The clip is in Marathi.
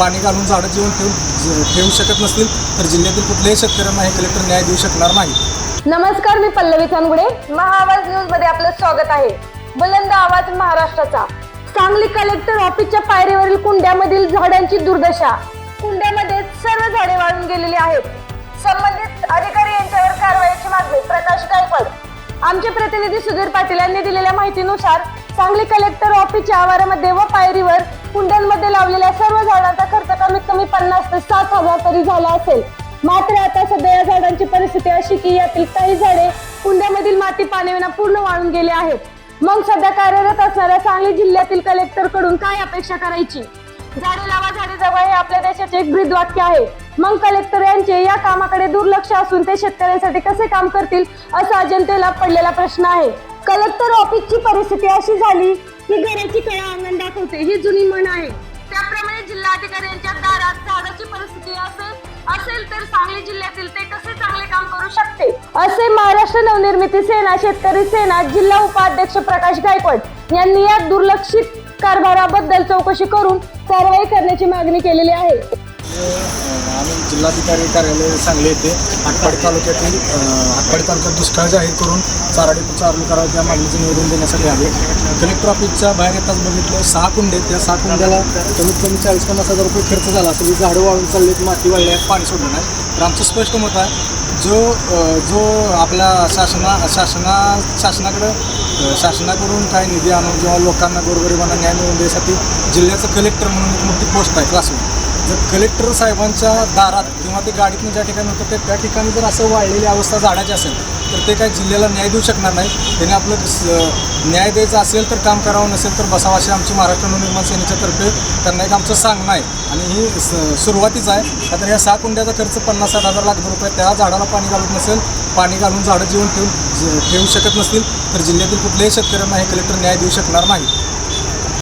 पाणी घालून झाडं जीवन ठेवून ठेवू शकत नसतील तर जिल्ह्यातील कुठल्याही शेतकऱ्यांना हे कलेक्टर न्याय देऊ शकणार नाही. नमस्कार मी पल्लवी चांगुडे महाआवाज न्यूजमध्ये आपलं स्वागत आहे. बुलंद आवाज महाराष्ट्राचा. सांगली कलेक्टर ऑफिसच्या पायरीवरील कुंड्यामधील झाडांची दुर्दशा. कुंड्यामध्ये सर्व झाडे वाळून गेलेली आहेत. संबंधित अधिकारी यांच्यावर कारवाईची मागणी प्रकाश गायकवाड. आमचे प्रतिनिधी सुधीर पाटील यांनी दिलेल्या माहितीनुसार सांगली कलेक्टर ऑफिसच्या आवारामध्ये व पायरीवर कुंड्यांमध्ये लावलेल्या सर्व झाडांचा खर्च कमीत कमी पन्नास ते सात हजार तरी झाला असेल. मात्र आता सध्या या झाडांची परिस्थिती अशी की यातील काही झाडे कुंड्यामधील माती पाण्याविना पूर्ण वाळून गेले आहेत. मग सध्या कार्यरत असणाऱ्या सांगली जिल्ह्यातील कलेक्टरकडून काय अपेक्षा करायची? झाडे लावा झाडे जगवा हे आपल्या देशाचे एक ब्रीद वाक्य आहे. मग कलेक्टर यांचे या कामाकडे दुर्लक्ष असून ते शेतकऱ्यांसाठी कसे काम करतील असा जनतेला पडलेला प्रश्न आहे. कलेक्टर ऑफिसची परिस्थिती अशी झाली की घराची कळा अंगण दाखवते ही जुनी म्हण आहे. त्याप्रमाणे जिल्हाधिकारी यांच्या दारात झाडाची परिस्थिती असेल असेल तर सांगली जिल्ह्यातील ते कसे चांगले काम करू शकते? असे महाराष्ट्र नवनिर्मिती सेना शेतकरी सेना जिल्हा उपाध्यक्ष प्रकाश गायकवाड यांनी या दुर्लक्षित कारभाराबद्दल चौकशी करून कारवाई करण्याची मागणी केलेली आहे. आम्ही जिल्हाधिकारी कार्यालय सांगले येथे हातपाड तालुक्यातील अं, तालुक्यात दुष्काळ जाहीर करून चारा डेपो चालू करावं त्या मागणीचं निवेदन देण्यासाठी आले. कलेक्टर ऑफिसच्या बाहेर येताच बघितलं सहा कुंडे त्या सहा कुंड्याला कमीत कमी चाळीस पन्नास हजार रुपये खर्च झाला असेल. झाडं वाळून चाललीत माती वाळली आहे पाणी सोडलं नाही. तर आमचं स्पष्ट मत आहे जो जो आपल्या शासना शासना शासनाकडं शासनाकडून काय निधी आणून किंवा लोकांना गोरगरिबांना न्याय मिळवून देण्यासाठी जिल्ह्याचं कलेक्टर म्हणून एक मोठी पोस्ट आहे क्लासवर जर कलेक्टर साहेबांच्या दारात किंवा ते गाडीतून ज्या ठिकाणी होतं ते त्या ठिकाणी जर असं वाढलेली अवस्था झाडाची असेल तर ते काही जिल्ह्याला न्याय देऊ शकणार नाही त्याने आपलं स- न्याय द्यायचं असेल तर काम करावं नसेल तर बसावं अशी आमची महाराष्ट्र नवनिर्माण सेनेच्यातर्फे त्यांना एक आमचं सांगणं आहे. आणि ही स- सुरुवातीच आहे. आता तर ह्या सहा कुंड्याचा खर्च पन्नास साठ हजार लाख रुपये त्या झाडाला पाणी घालत नसेल पाणी घालून झाडं जीवन ठेवून ज- ठेवू शकत नसतील तर जिल्ह्यातील कुठल्याही शेतकऱ्यांना हे कलेक्टर न्याय देऊ शकणार नाही.